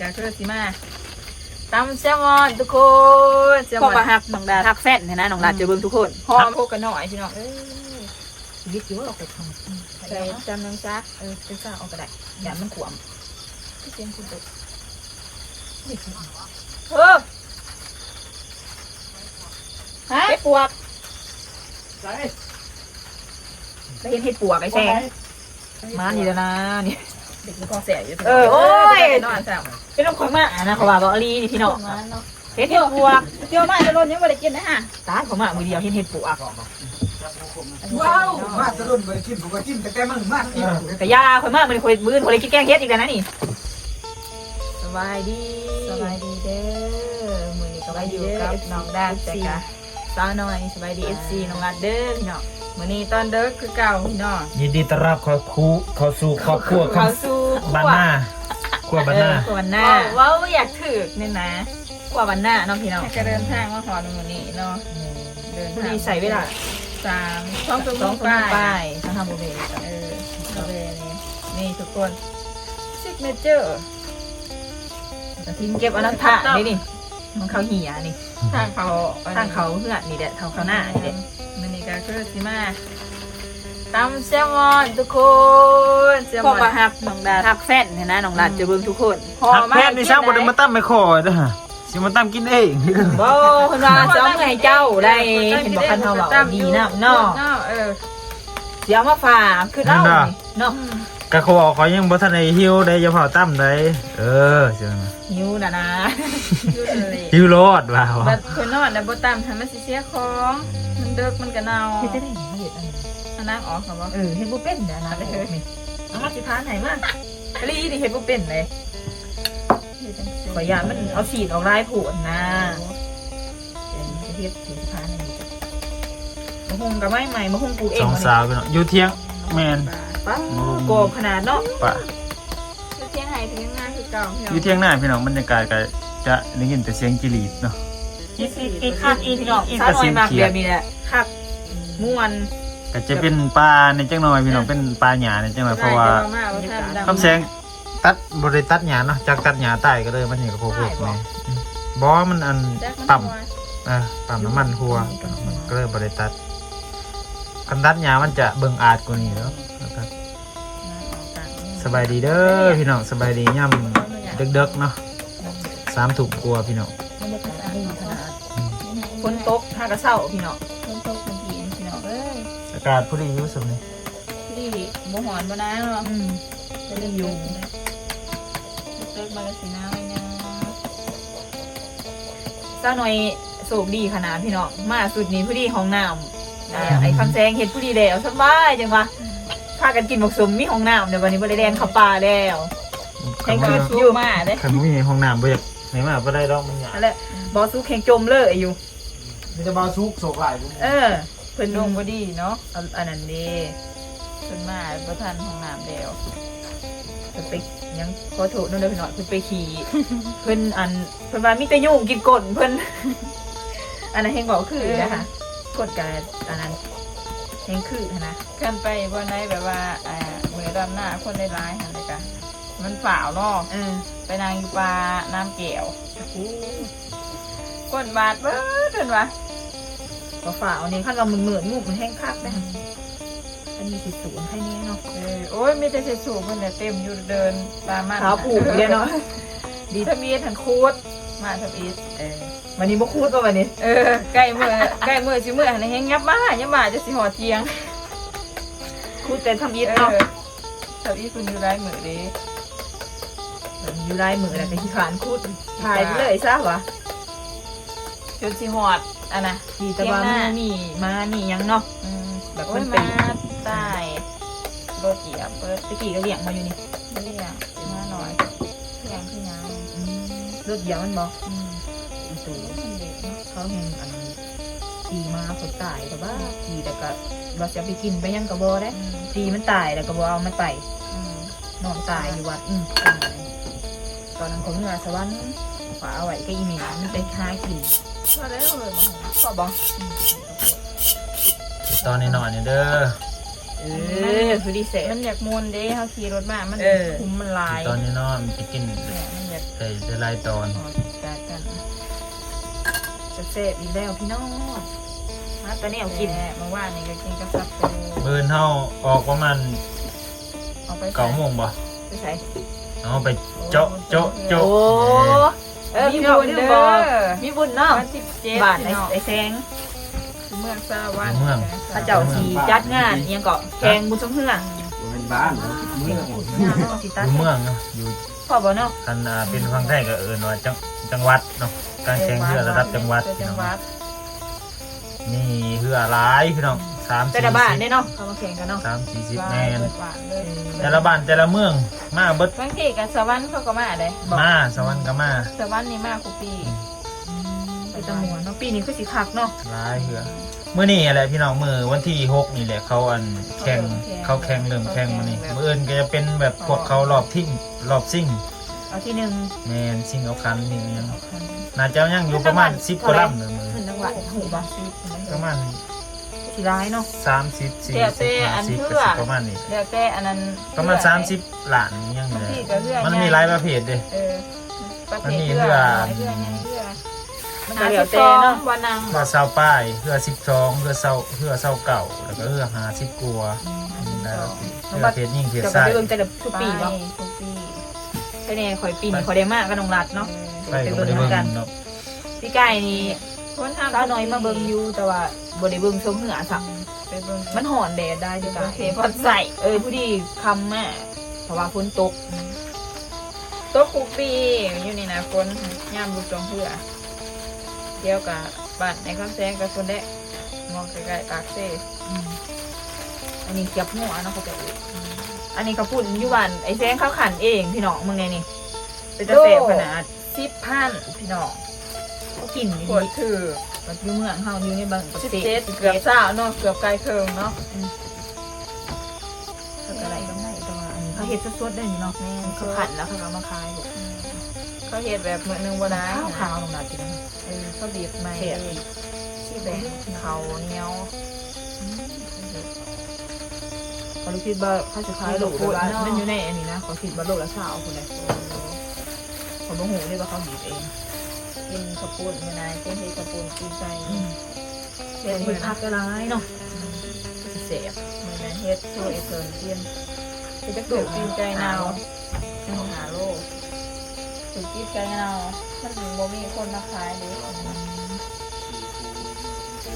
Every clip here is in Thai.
ก็คือสิมาตำแซลมอนทุกคนแซลพมออนมาหักน้องดาหักแฟนเห็นนะน้องดาเจอเบิ่งทุกคนหอมพวกกันหน่อยพี่น้องเอ้ยชีวิตอยู่ว่าออกไปทำใส่จำน้ำซักเออไปซ่าเอากระดาษอย่ามันขวมพี่เสียงคุณตกเออฮะเห็ดปวกได้เห็นเห็ดปวกไอ้แซ่มานี่แล้วนะนี่ เด็กมันกองแสอยู่เออโอ้ย นอนแซ่บเป็นน้องข่อยมาอะนะเขาว่าบ่อลีนี่พี่น้องนอนเนาะเฮ็ดเห็ดปวกเดี๋ยวมาจะโดนยังไม่ได้กินนะฮะตายเขามามือเดียวเฮ็ดเห็ดปวกว้าวมาสะดุ้นไปกินผมก็กินแต่แกมึงมากกินแต่ยาข่อยมามื้อนี้ข่อยมื้อข่อยเลยกินแกงเฮ็ดอีกแล้วนะนี่สบายดีสบายดีเด้อมือนี้ก็ไปอยู่กับน้องด้านจ้ะกะสาวน้อยสบายดีเอฟซีน้องรัดเด้อพี่น้อง มือนี้ตอนเด้อคือเก่าพี่น้องยินดีต้อนรับเข้าคูเข้าสู่ครอบครัวเขาสู้บ้านหน้าครัวบ้านหน้ากว่าวันหน้าว้าวอยากถือนี่นะกว่าวันหน้าน้องพี่น้องแค่เดินทางมาหอดมือนี้เนาะเดินพอทางดีใส่เวลาสามช่องตัวสองคนป้าป้ายยทั้งทำโมเดลเออก็เลยนี่นี่ทุกคนซิกเนเจอร์แต่ทีมเก็บอันนั้นผ่านนี่นี่ มันเขาเหี่ยนี่ทางเขาตั้งเขาเพื่อนนี่แหละเท่าเขาหน้านี่แหละมือนี้ก็คือสิมาตำแซลมอนทุกคนแซลพมออนมาหักน้องดาหักแฟนเห็นนะน้องดาเจะเบิ่งทุกคนหักแพทย์นี่ช่างบ่ได้มาตั้มไม่ขอเด้อสิมาตั้มกินเองบ่คนว่าจะเอาไงเจ้าได้เห็นบอกคันเฮาว่าดีนะเนาะเออเสียมาฝากคือเล่านี่เนาะ ก็เขาบอกเขายังบ่ทันได้หิวได้อย่าเผาตั้มได้เออเสียงหิวนะนะยูเลยหิวโลดว่าวบัดคนนอนแต่บ่ตามทำมันสิเสียของ มันเดิกมันก็เน่าเฮ็ดได้ไหมเฮ็ดอันนี้อันนั้นออกค่ะบ่เออเฮ็ดบ่เป็นเด้อนะเด้อนี่เอามาสิพานไหนมาอลีนี่เฮ็ดบ่เป็นเลยขอยยานมันเอาฉีดออกลายโผดนะเดี๋ยวนี้จะเฮ็ดสิพานอันนี้มะฮุงกับไม้ใหม่มะฮุงปลูกเอสงองวันสานี้วพี่น้องอยู่เที่ยงแม่น ป้าโกบขนาดเนาะปะคือเที่ยงไห้เที่ยงหน้าคือเก่าพี่น้องอยู่เที่ยงหน้าพี่น้องบรรยากาศก็จะได้ยินแต่เสียงจิลีดเนาะอีกอีกคักอีกเนาะซาหน่อยมากเดียวมีแหละคักม่วนก็จะเป็นปลาในจังหน่อยพี่น้องเป็นปลาหยาในจังหน่อยเพราะว่าคำแสงตัดบริตัดหยาเนาะจากตัดหยาใต้ก็เลยมันอย่างกับโคกๆนี่อืมบอมันอันต่ำเออต่ำน้ำมันหัวก็เลยบริตัดคันตัดหยามันจะเบิ่งอาจกว่านี้เนาะนะครับ สบายดีเด้อพี่น้องสบายดีย่ำเด็กๆเนาะสามถุงกลัวพี่น้องฝนตกถ้ากระเซ้าพี่เนาะคนโตคนผีพี่น้องเอ้ยอากาศพอดีอยุ่สมนี่พี่บ่หอนบ่นะเนาะอืมจะได้อยู่เติกมาแล้วสินะไว้นะซาหน่อยโศกดีขนาดพี่เนาะมาสุดนี้ผู้ดีห้องน้ำอ่าไอ้คำแสงเห็ดผู้ดีแล้วสบายจังวะ พากันกินหมกสมมีห้องน้ำเดี๋ยววันนี้บริแดนเข้าป่าแล้วแข่งคืนอยู่มาเด้ขันบ่มีห้องน้ำบ่อยากไหนมาบ่ได้ดอกมันหยานั่นแหละบอสู้แข่งจมเลยอยู่ มีแต่บาซุกโศกหลายเออเพิ่นลลงงบ่ดีเนาะเอาอันนั้นเดีขึ้นมาบ่ทันห้องน้ำแล้วเพิ่นไปยังขอโทษนั่นเด้อพี่น้อยเพิ่นไปขี่ เพิ่นอันเพิ่นว่ามีแต่ยุ่งกินก้นเพิ่นอันนั้นเฮงบอกคือนะคะกดกันอันนั้น เฮงคือนะกันไปบ่ไหนแบบว่าอ่ามือดำหน้าคนได้ร้ายหั่นเลยกะมันฝ่าวเนาะเออไปนางอยู่ปลาน้ำแก้วก้นบาดเบิดเพิ่นว่าก็ฝ่าเอานี่ขั้นเราเหมือนเหมือนงูมันแห้งคักนะอันนี้สิสูนให้นี่เนาะเออโอ้ยมีแต่เศษสูบเพิ่นน่ะเต็มอยู่เดินตามมันเท้าผูกเลยเนาะดีทมีทันคูด มาทมีเออวันนี้บ่คูดป่ะวันนี้เออใกล้มือใกล้มือสิมือหันแฮงยับมายับมาจะสิหอเทียงคูดแต่ทำอีทเอเนาะอทำอีคุณอยู่ไรมือเดีอยู่ลายมือแต่ขี้ขานคูดถ่ายไปเลยซะวะจนสิหอดอันน่ะดีแต่ว่ามือนี่มานี่ยังเนาะอืมแบบโอ้เพิ่ยนไปมาใต้รถเหยียบเปิดตะกี้ก็เลี้ยงมาอยู่นี่เรียง รถเหยียบมันบอกอืมอีตูมันเด็กเนาะเขาเห็นอันขี่มาคนตายแต่ว่าขี่แต่ก็เราจะไปกินไปยังกระบอได้อืมตีมันตายแล้วกระบอเอามันไปอืมนอนตายอยู่วัดอืมตายตอนนั้นผมเหนือสวรรค์ฝาเอาไว้ก็อีเมลมันไปค้ากินพอแล้วเลยมาหาขอบอกตอนนี้หน่อยนี่เด้อเออคือดีเซมันอยากมวนเด้เขาขี่รถมามันเออคุ้มมันลาย ตอนนี้เนาะมันจะกิน เนี่ยมันอยากดใส่จะลายตอนพอจัดกันจะเสพอีกแล้วพี่น้องมาตอนนี้เอากินแหละเมื่อวานนี่ก็กินกับซับปูเบิร์นเท่าออกประมาณเอาไปเก้าโมงบ่ไปใส่เอาไปเจาะเจาะเจาะโอ้เออมีพี่น้องบุญลืมเด้บอกอมีบุญเนาะวันที่เจ็ดบาทไอ้เนาะไอ้แซงเมืองสาวันพระเจ้าสีจัดงานอิหยังเกาะแกงบุญสมเฮืองเป็นบ้านเนาะเมืองงานเนาะสิอตัดยู่เมืองเนาะอยู่ พ่อบ่เนาะคันอ่าเป็นฟังไทยก็เอิ้นว่าจังจังหวัดเนาะการแข่งเรือระดับจังหวัดจังหวัดนี่เรือหลายพี่น้องสามแต่สี่ละบ้านสิบเนี่ยเนาะเขามาแข่งกันเนาะสามสี่สิบหวาแมนเบิดหวานเลยแต่ละบ้านแต่ละเมืองมาเบิดบางทีกันสวรรค์เขาก็มาได้บอกมาสวรรค์ก็มา สวรรค์นี่มาคุปี ไปตะหมวนเนาะปีนี้คือสิคักเนาะหลายเรือเมื่อนี่อะไรพี่น้องมือวันที่หกนี่แหละเขาอันแข่งเขาแข่งเริ่มแข่งมานี่มืออื่นก็จะเป็นแบบพวกเขารอบทิ้งรอบซิ่งเอาที่หนึ่งแมนซิ่งเอาคันนี่ยังน่าจะยังอยู่ประมาณสิบกว่าลำเลยมือขึ้นจังหวัดหูบ่ประมาณสิร้ายเนาะสามสิบสี่สิบห้าสิบก็สิประมาณนี้เรียกแต่อันนั้นประมาณสามสิบหลานยังบางเลทียก็เรื่องมันมีหลายประเภทเด้เออประเภมันทมีเรื่อ มันหาก็เหลีสิยวบแต่สองเนาะวันนางเรือเศร้าป้ายเรือสิบสองเรือเศร้าเรือเศร้าเก่า แล้วก็เรือหาสิบกัวได้แล้วเรือเพชรยิ่งเพชรจะไส้ไปเบิ่งแต่ละทุกปีบ่ทุกปีแค่นี้ข่อยปีนี้ข่อยได้มากก็น้องรัดเนาะไปก็ไม่ได้เบิ่งเนาะพี่ไก่นี่คนทำสาวน้อยมาเบิ่งอยู่แต่ว่าบ่ได้เบิ่งสมเหนือสักไปเบิ่งมันหอนแดดได้พี่ไก่โอเคพอใส่เออผู้ดีคำแม่เพราะว่าฝนตกโต๊ะคุกปีอยู่นี่นะคนย่ามลูกจองเพื่อ เดียวกับบ้านในคำแซงกับคนแดกมองไกลๆปากเซ่อืมอันนี้เก็บหัวเนาะเขาจะเอ่ยอันนี้เขาพูดอยู่บ้านไอ้แซงเขาขันเองพี่น้องมึงไงนี่เป็นตะเสบขนาดสิบพันพี่น้องเขากินปวดดีถือๆมันอยู่เมืองเฮาอยู่ในบางประสิบเทศเจ็ดเกือบเศร้าเนาะเกือบไกลเคิงเนาะเขาอะไรก็ได้แต่ว่าอันนี้เขาเฮ็ดสดๆได้นี่เนาะแม่เขาขันแล้วเขาเอามาขายลูก เขาเห็ดแบบมือหนึงบ่ได้ข้าวนะขาวลงมาจริงเออเขาบีบใหม่เผ็ดที่แบบเขาเหนียวเขาคิดว่าเขาจะขายโลกว่ามันอยู่ในอันนี้นะเขาคิดว่าโลกละสาวคนเลยเขาบอกโหเลยว่าเขาบีบเองกินข้าวปุ้นไม่ได้กินที่ข้าวปุ้นกินใจเฮ็ดมือพักก็ร้ายเนาะเสียบมือนั้นเฮ็ดช่วยเพิ่นกินคือจะเกิดกินใจหนาวจังหาโลก ถูกกินใจหนาวมันถึงบ่มีคนมาขายเลย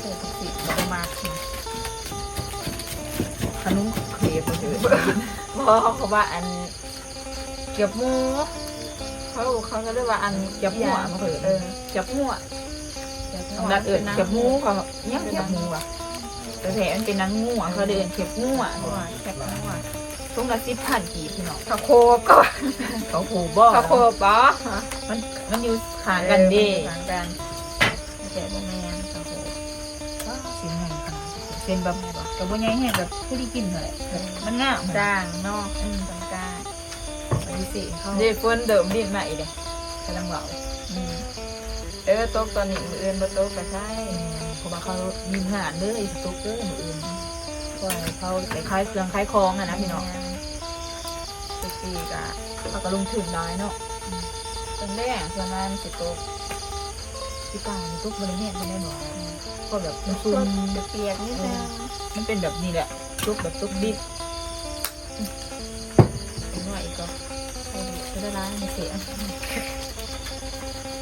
เศรษฐกิจบ่มากขึ้นขนมเครปมาเถอะบ่เขาว่าอันเก็บหมูเขาเขาก็เรียกว่าอันเก็บหัวมาเถอะเออเก็บหัวของดัดเอิญเก็บงูเขายังเก็บงูอะแต่แผลมันเป็นนังงูอะเขาเดินเก็บงูอะเพราว่าเก็บหมูอะ ตรงละสิบพันกี่พี่น้องข้าวโคบก็เขาผูบ่ข้าวโคบบ่มันมันอยู่ขางกันเดิทางกันแกะบ่แม่นข้าวโคบสิแห้งขนาดเป็นแบบกับว่าไงแห้งแบบผู้ที่กินเลยมันง่ามจ้างเนาะอืมต้องการไปสิเขาเดี๋ยวเพิ่นเดิมดินมาอีกเด้กำลังเบาอืมเออตกตอนนี้มื้ออื่นบ่ตกก็ใช่เพราะว่าเขามีงานเลยสตุ๊กเกอร์มืออื่นเพราะว่าเขาไปขายเครื่องขายของอะนะพี่น้อง ทุกปีก็เขาก็ลงทุนน้อยเนาะเป็นแรกส่วนนั้นสิตกพี่ป้าในตุ๊กบริเวณเขาไม่บอกก็แบบมันซุซุ่นมเปียกๆนิดนึงมันเป็นแบบนี้แหละตุ๊กแบบตุ๊กดิบเป็นหน่อยอีกก็ไม่ได้ร้ายไม่เสีย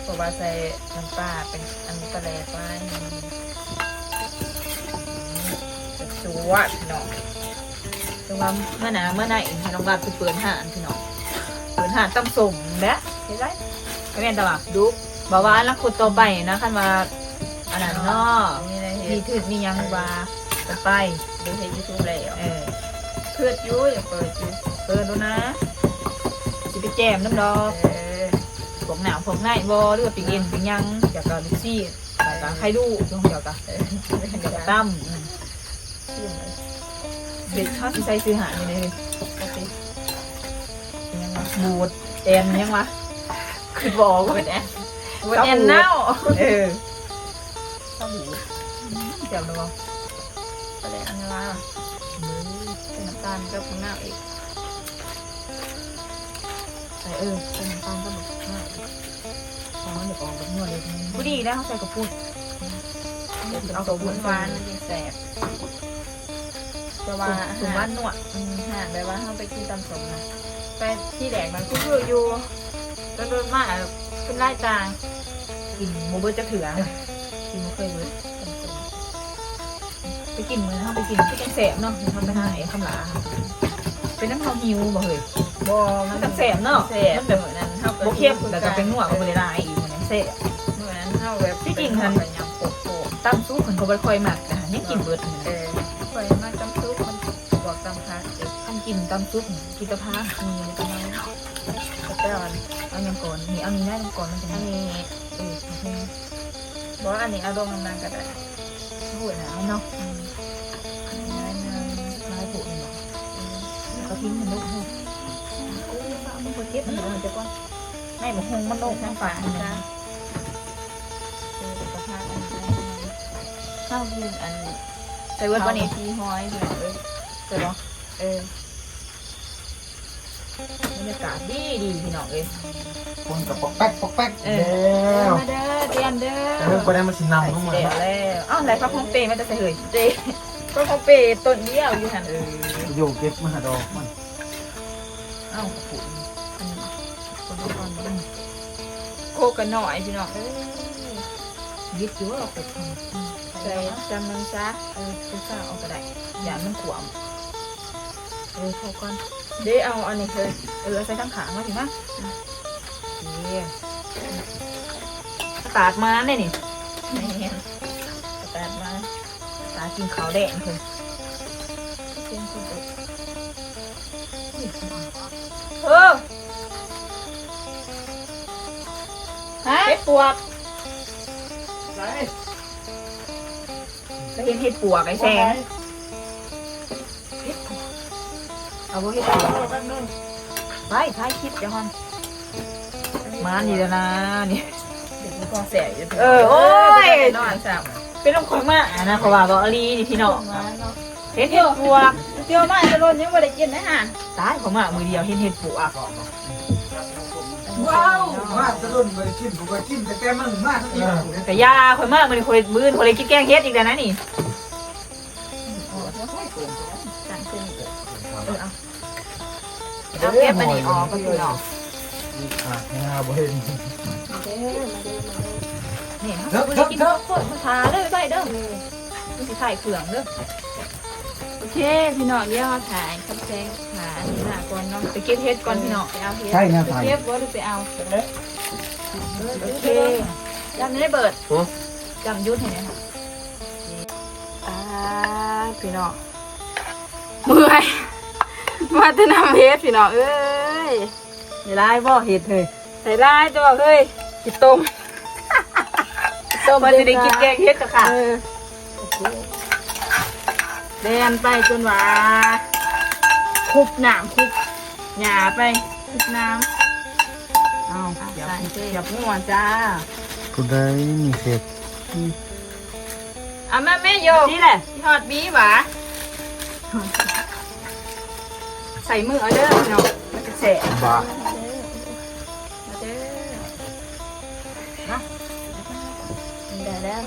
เพราะว่าใส่น้ำปลาเป็นอันปลาแหลกไว้จะสวดพี่น้อง แต่ว่าเมื่อหนาเมื่อไหนให้น้องรัดไปเปิดห่านพี่น้องเปิดห่านตั้มสมแบะเห็นไหมก็แม่นแต่ว่าดูบอกว่าลักคนต่อไปนะคันว่าอันนั้นเนาะนี่นะมีเฮ็ดถือมียังว่าจะไปดูเฮ็ดยูทูบแล้วเออเพื่อยูอย่าเปิดยูเปิดดูนะจะไปแจมน้ำดอกเออพวกหนาวพวกง่ายบอหรือว่าปีกเอ็นปีกยังอยากกับลูกซี่อยากกับใครดูช่วงเดียวกับเอออยากกับตั้มอืม เด็กข้าวที่ใส่ซื้อหาอยู่เลยยังวะบูดแอนยังวะคือบอกว่าเป็นแอนวันแอนเน่าเออข้าวบูดเจียวนะบอปลาแหลกอันว่าเป็นน้ำตาลกับข้างหน้าอีกใส่เออเป็นน้ำตาลก็แบบว่าวเลยผู้ดีแล้วเขาใส่กระปุกเอาตัวหวานๆมันจะแสบ จะว่าถุงบ้านนวดอืมหากแบบว่าเขาไปกินตำสมนะไปที่แดกมันก็คืออยู่แล้วโดนมากขึ้นไล่จางกินโมเบิร์ตจะเถื่อกินโมเคยเบิร์ตไปกินมือเขาไปกินที่กันแสบเนาะทำไปหาไอ้คำหลาเป็นน้ำเขาหิวบ่เฮ้ยบอมัมันนกัก็นแสแสบบเนาะแสบแบบนั้นเท่าโบเข้มแต่ก็เป็นนวดก็บริลายอีกเหมือนแสบเหมือนนั้นเท่าแบบที่จริงมันเป็นยำโปะโปะตั้งสู้คนเขาบ่ค่อยมากนะยังกินเบิร์ดเหมือนเอเดิม กินตำซุปกินตะพามีประมาณแต่แต่วันเอายำก่อนมีเอามีได้ยำก่อนมันจะมีเออบอกว่าอันนี้อาลงน้ำมันก็ได้พูดนะเนาะอืมอันนี้น้อยหนึงมาให้ผูกเนาะก็ทิ้งมันลูกห้โอ้ยฟ้ามันก็เก็บมันเหมือนจะก้อนไม่หมกหงมันโลกน้ำน้ำปลาฝาอันนี้นะเออแต่พักอันนี้ข้าวกินอันใส่เวิร์ดวันนี้ที่ห้อยเลยเออใส่เนาะเออ บรรยากาศดีดีพี่น้องเอ้ยคนกับปอกแป๊กปอกแป๊กเอแล้วมาเด้อเตรียมเด้อเออประเด็นมันสินำเข้ามาเดี๋ยวแล้วอ้าวไหนพักห้องเปย์มันจะใส่เหยเจก็เขาเปย์ต้นเดียวอยู่หันเอออยู่เก็บมาหาดอกมันอ้าวผูกอันนี้คนดูก่อนบ้างโคกันหน่อยพี่น้องเอ้ยยึดอยู่ว่าเราผูกทใส่จำนึงจ้าำเออผูกซ่าเอาก็ได้อย่ามันขวามเออพอก่อน เดี๋ยวเอาอันนี้เลยเออใส่ทั้งขามาถึงนะนี่ตากมาเนี่ยนี่ไม่เห็นแปดมาตากินขาวแดงเลยเพียงคุณตกเออฮะปวกก็เห็นเห็ดปวกไอ้แซง เอาไว้เห็ดปวกไปท้ายคลิปเดี๋ยวฮอนมานี่แล้วนะนี่เด็กมันก็แสบอยู่เออโอ้ยนอนสามเป็นลมคอยมากนะเพราะว่าบอกอลีนี่พี่น้องมาเนาะเห็นเห็ดปวกเดี๋ยวมาจะโดนยังไม่ได้กินนะฮะตายผมอะมือเดียวเห็นเห็ดปวกว้าวมาตะลุนไปกินผมก็กินแต่แกมึงมากอีกแต่ยาคอยมากมันคอยมือคอยเลยกินแกงเฮ็ดอีกแล้วนะนี่ เอาเก็บมันนี่ออกก็คือออกขาดงาบ่เห็นเด้อมาเด้อมาเด้อเนี่ยเขาไม่ได้กินโคตรมาทาเด้อใส่เด้อมันสิถ่ายเครื่องเด้อโอเคพี่น้องเดี๋ยวเราถ่ายคำแจ้งหาอันนี้ละก่อนเนาะไปเก็บเฮ็ดก่อนพี่น้องไปเอาเฮ็ดใช่นะไปเก็บบ่หรือไปเอาโอเคจำได้เบิดจำยุทธเห็นไหมคะอ่าพี่น้องเมื่อย มาจะนำเฮ็ดพี่น้องเอ้ยเดี๋ยวไล่บ่เฮ็ดเลยใส่ได้ตัวเฮ้ยกินต้มต้มมันจะได้กินแกงเฮ็ดกับค่ะเออเดินไปจนว่าคุบน้ำคุบหยาไปคุบน้ำเอาอะอย่าใส่พูดเสื้ออย่าพูดว่าจ้าผู้ใดมีเห็ดอะแม่แม่โยกนี่แหละทอดบีหวะใส่มือเอาเด้อพี่น้องมันจะแสบบ้ามาเด้อมาได้แล้ว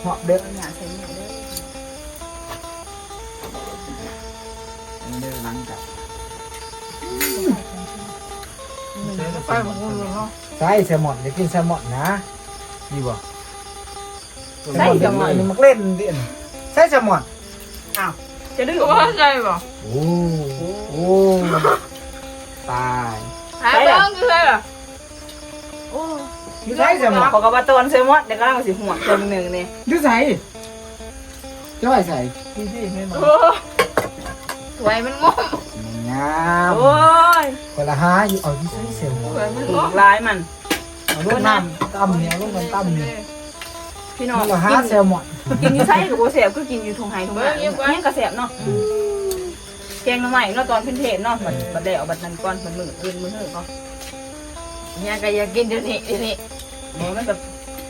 เหมาะเด็กหยาใส่มือเด้อเดินหลังจากไปหมดเลยเนาะใช่แซลมอนจะกินแซลมอนนะนี่บ่ ใช่แซลมอนนี่มันเล่นดิใช่แซลมอนจะดื้อว่าใจบ่โอ้โอ้ตายหายเบิ้งคืออะไรบ่โอ้ยูใช่แซลมอนขอกระบาตอนเซมอนเดี๋ยวก็ต้องสิหัวเติมหนึ่งนี่ยูใส่จ้อยใส่พี่พี่ไม่มาโหสวยมันงงงามโอ้ยคนละห้าอยู่เอาที่ใส่แซลมอนสวยมันงถูงกร้ายมันเอาลูกน้ำตั้มเนี่ยเอาลูกมันตั้มเนี่ย พี่น้องคนละห้ากินแซลมอนกินอยู่ไส้กับโบเสียบก็กินอยู่ทงไห้ทงหางเนี่ยกระเสียบเนาะแกงมาใหม่เนาะตอนเพิ่นเทศเนาะมันบัดเดเอาบัดนั้นก่อนมันมืออื่นมือเฮ้อเขาเนี่ยก็อยากกินเดี๋ยวนี้เดี๋ยวนี้โอ้มันแบบ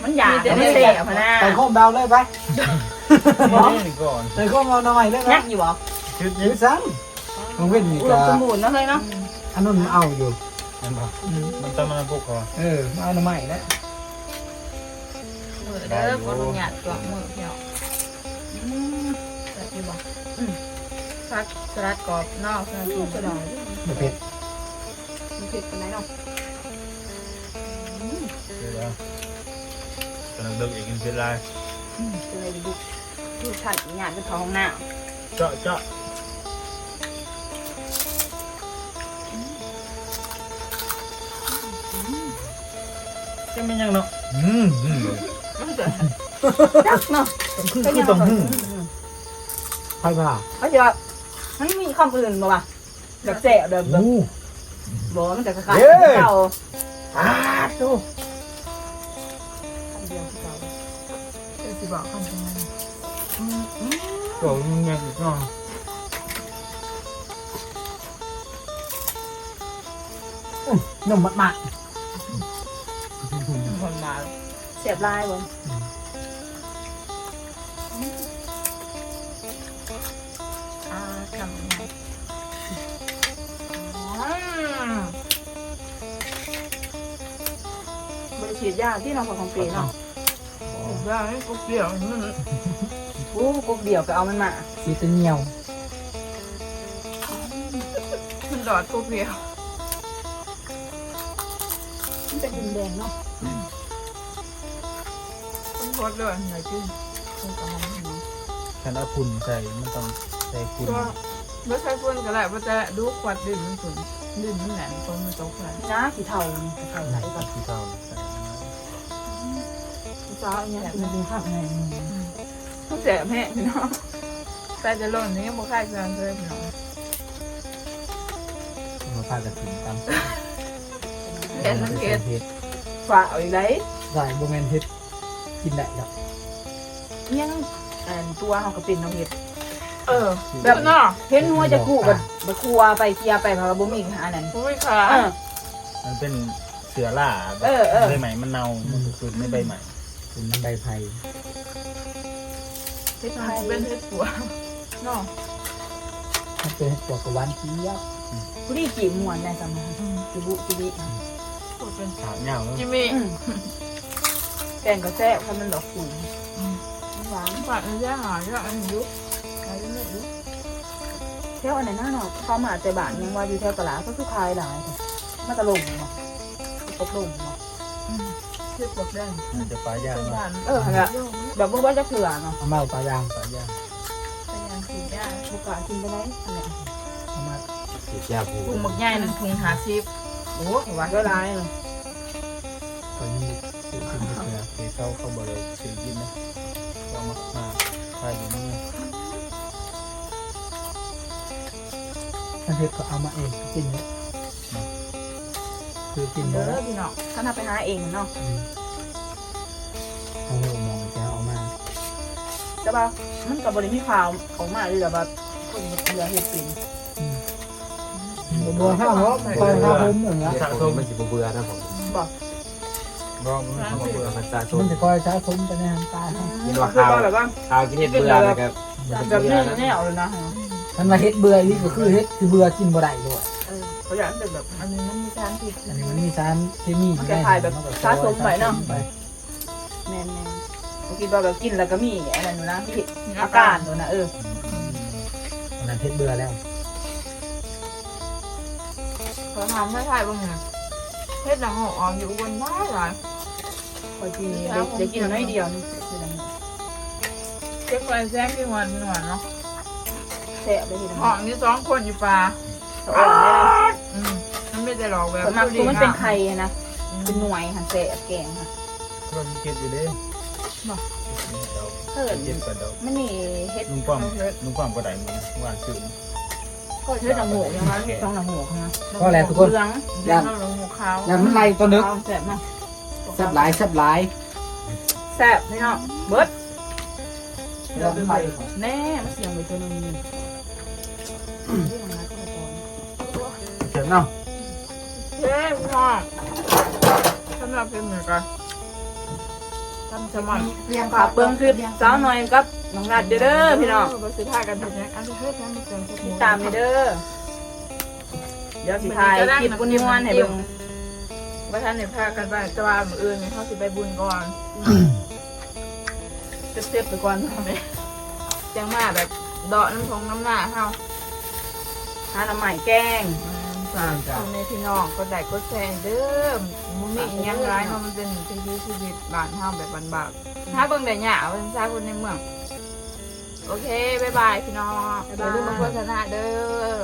มันหยาบมันเสียบนะไปโค้งดาวเลยไปนี่ก่อนไปโค้งเอาหน่อยเลยยันะกอยู่บ่ชุดยืนี้ดซ้มันเว้นนี่อุดก็มสมบูรณ์เนาะเฮ้ยเนาะอันนั้นมันเอาอยู่เห็นปะมันต้องมาพวกเขาเออมาเอาหน่อไม้แล้วมื อเด้อคนหยาดตัวมือเดียวแต่ที่บอกซักสลัดกรอบนอกสลัดลูกกระดองบ่เผ็ดมันเผ็ดกันไหนเนาะเดี๋ยวกำลังเดินอีกกินเป็นไรจะเลยบุกลูกชายหยาดไปเข้าห้องน้เจาะเจาะจะไม่ยังเนาะอืมอืมำมัน เกิดจักเนาะคือต้องหื้อใครว่าเขาจะมันมีคำอื่นบ่วะแบบแสบแบบแบบอู้บ่มันจะคล้ายเย้ๆเก่าอ้าโตคำเดียวคือเก่าคือสิบอกคำเป็นไงตัวมึงยังเนาะนมมากค สียบลายบ่อ่าคำยังไงบริฉีดยาที่เราของของปีเนาะผมว่าให้กุ๊กเดียวมันโอ้กุ๊กเดียวก็เอามันมาๆสีตะเหนียวมันดอดกุ๊กเดียวมันเป็นดินแดงเนาะ ต้องโคตรเลยหน่อยจิ้มต้องกำลังหิวฉันเอาคุณใส่มันต้องใส่คุณก็ไม่ใช่คนก็แหละว่าจะดูขวดดื่มมันสุนดื่มมันแหลมคนมันตกเลยน้าสีเทานี่สีเทาไหนก่อนที่เท่าใส่จ้าเนี่ยมันเป็นข้าวไงต้องแสบแห้งเนาะแต่จะล่นนี้บ่ค่ายเกินเลยเนาะมาพากันถึงตามเห็นสังเกตเฮ็ดฝาเอาอีกไรได้บ่แม่นเฮ็ด กินได้ดอกยังอันตัวเขาก็เป็นน้ำเห็ดเออ แบบเนาะเห็นหัวจะคู่แบบบครัวไปเคลียร์ไปเพราะว่าบ่มีอันนั้นผู้วิคาเออ มันเป็นเสือล่าเออเออ ใบใหม่มันเน่ามันคือไม่ใบใหม่เป็นใบไผ่เฮ็ดไทมันยเป็นเห็ดปัวเนาะถ้าเป็นเฮ็ดปวกกะหวานเจี๊ยบผู้ที่จีบมวนได้สมัยจิบุจิบิพูดเป็นขาวเหนียวแล้วจิมมี่อืมแกงก็แซ่บถ้ามันดอกสูงหวานฝากมันจะหาเยอะอันยุกหาเยอะยุกแถวอันไหนน่าหนอกเขามาแต่บ้านยังว่าอยู่แถวตลาดก็คือขายหลายมาตะลงเนาะตกลงเนาะเห็ดปัวแดงมันจะปลาย่างเป็นเนาะบ้านเออฮะแบบบ่ว่าจะเผื่อเนาะเอามาเอาปลาย่างปลาย่างเป็นอย่างสีย่าโอกาสกินไปได้อันไหนเอามาสิยาผูถุงหมึกใหญ่หนึ่งถุงหาซิปโอ้โหหวานก็ร้ายเลย เดี๋ยวเขาเขาบอกเลยซื้อกินนะเอามามาใส่อยู่นี่ถ้าเฮ็ดก็เอามาเองกินเนาะคือกินเด้บ่อได้พี่น้องถ้านาไปหาเองเนาะอืมเอาหัวมองจะเอามาแต่ว่ามันกับบริมีข่าวออกมาเลยแบบว่าคนเรือเฮ็ดเป็นบ่บ่ห้าหรอกคอยหาผมเหมือนกันสะสมมันจะเบื่อนะผมบอก รอบมันเขาบอกเบื่อว่ามันตาชมันนจะคอยสะสมไปในหันตาให้คือว่าแบบว่าข้าวกินเห็ดเบื่อนะครับแบบนี้แน่เอาเลยนะมันมาเฮ็ดเบื่อนี่ก็คือเฮ็ดคือเบื่อกินบ่ได้ด้วยเออเขาอยากเป็นแบบอันนี้มันมีการผิดอันนี้มันมีสารเคมีมันคล้ายๆแบบสะสมไว้เนาะไปแน่นๆเขาคิดว่าแบบกินแล้วก็มีอะไรอยู่นะที่อาการอยู่นะเอออันนั้นเฮ็ดเบื่อแล้วเขาทำไม่ใช่บ้างไงเห็ดหนังหอมอยู่บนได้หลาย พอทีเด็กกินน้อยเดียวนี่เจ๊กไปแซมพี่วันหวานเนาะแซ่บเลยทีหอมนี่สองคนอยู่ปลาสอ่อนได้เลยอืมมันไม่ได้หลอกแบบส่วนมากคือมันเป็นไข่นะเป็นหน่วยค่ะแซ่บแกงค่ะรถเก็บอยู่เด้เพิ่นเก็บกระเดามันนี่เฮ็ดลุงป้อมลุงป้อมก็ได้มึงว่านซื้อก็เฮ็ดหนังหมูยังไงต้องหนังหมูนะก็แล้วทุกคนเหลืองย่างลงหมูขาวอย่ามันไหลตัวนึกแซ่บมาก แซ่บหลายแซ่บหลายแซ่บนี่เนาะเบิดอย่ามันไล่แน่มันเสียงไปตัวนึงนี่เสียงเนาะเย้พ่อสำหรับเป็นเหมือนกันทำสมัครฝากเบิ่งคลิปสาวหน่อยกับน้องนัดเด้อเด้อพี่น้องบ่สิพากันเฮ็ดหยังอันนี้เฮ็ดหยังเกินติดตามให้เด้อเดี๋ยวสิถ่ายคลิปม้วนๆให้เบิ่ง ว่าท่านได้พากันไปแต่ว่ามื้ออื่นนี่เฮาสิไปบุญก่อนเต็บๆไปก่อนแม่จังมาแบบเดาะน้ำทงน้ำหน้าเฮาหาหน้ำใหม่แกงสร้างจ้ะ พ่อแม่พี่น้องก็ได้กดแชร์เด้อมันมีอีหยังร้ายเนาะมันเป็นชีวิตชีวิตบ้านเฮาแบบบ้านๆถ้าเบิ่งได้หยาว่าซาคนในเมืองโอเคบ๊ายบายพี่น้องอย่าลืมมาโฆษณาเด้อ